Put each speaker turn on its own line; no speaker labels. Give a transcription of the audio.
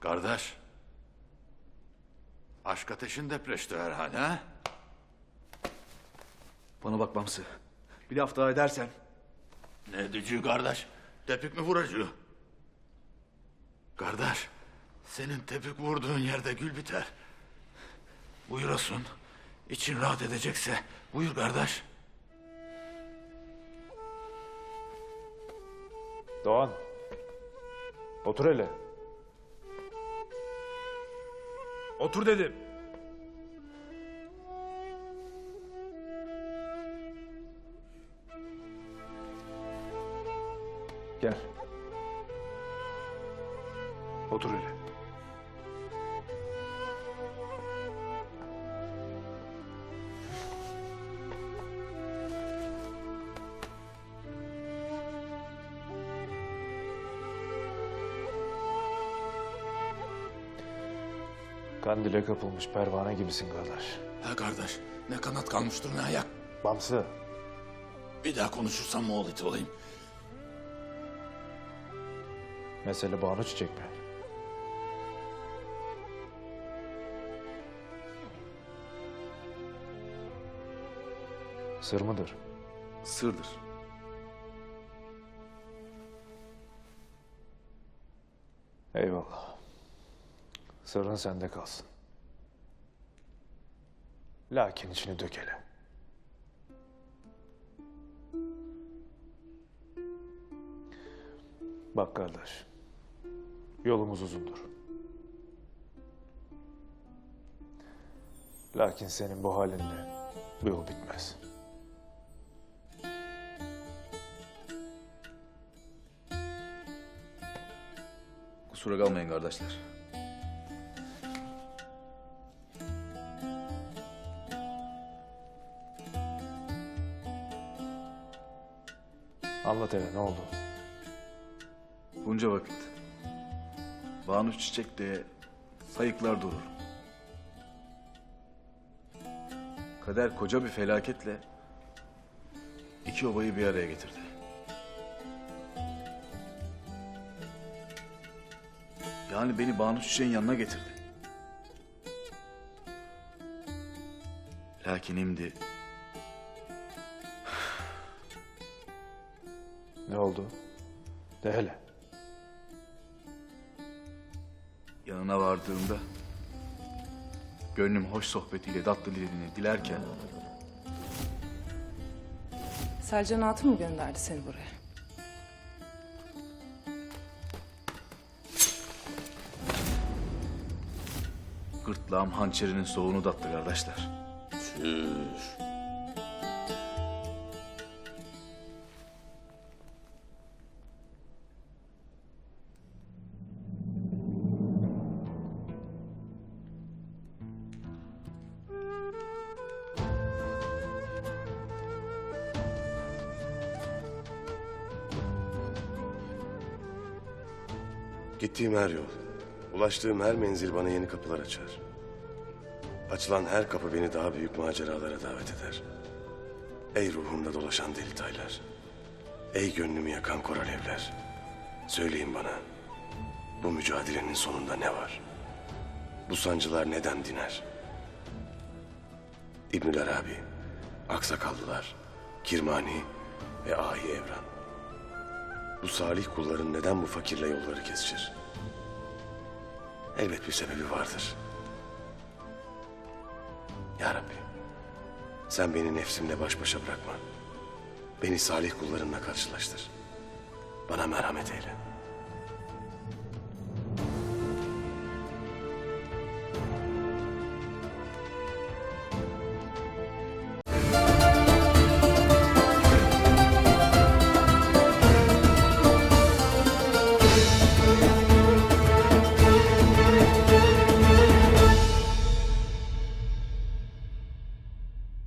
Kardeş. Aşk ateşin depreşti herhalde ha?
Bana bak Bamsı. Bir laf daha edersen
Ne dücü kardeş? Tepik mi vuracı? Kardeş, senin tepik vurduğun yerde gül biter. Buyurasın. İçin rahat edecekse buyur kardeş.
Doğan. Otur hele. Otur dedim. Gel. Otur hele. Kandile kapılmış pervane gibisin kardeş.
Ha kardeş, ne kanat kalmıştır ne ayak.
Bamsı.
Bir daha konuşursam Moğol iti olayım.
Mesele Banu Çiçek mi? Sır mıdır?
sırdır.
Eyvallah. Sırrın sende kalsın. Lakin içini dök. Bak kardeş. Yolumuz uzundur. Lakin senin bu halinle bu yol bitmez.
Kusura kalmayın kardeşler.
Anlat hele ne oldu?
Bunca vakit. Banu Çiçek diye sayıklar durur. Kader koca bir felaketle iki obayı bir araya getirdi. Yani beni Banu Çiçek'in yanına getirdi. Lakin şimdi
Ne oldu? De hele.
yanına vardığımda gönlüm hoş sohbetiyle tatlı dilini dilerken
Selcan Hatun mu gönderdi seni buraya?
gırtlağım hançerinin soğunu dattı kardeşler.
Gittiğim her yol, ulaştığım her menzil bana yeni kapılar açar. Açılan her kapı beni daha büyük maceralara davet eder. Ey ruhumda dolaşan deli taylar. Ey gönlümü yakan kor alevler. Söyleyin bana, bu mücadelenin sonunda ne var? Bu sancılar neden diner? İbnül Arabi, Aksakallılar, Kirmani ve Ahi Evran. Bu salih kulların neden bu fakirle yolları kesişir? Elbet bir sebebi vardır. Ya Rabbi, sen beni nefsimle baş başa bırakma. Beni salih kullarınla karşılaştır. Bana merhamet eyle.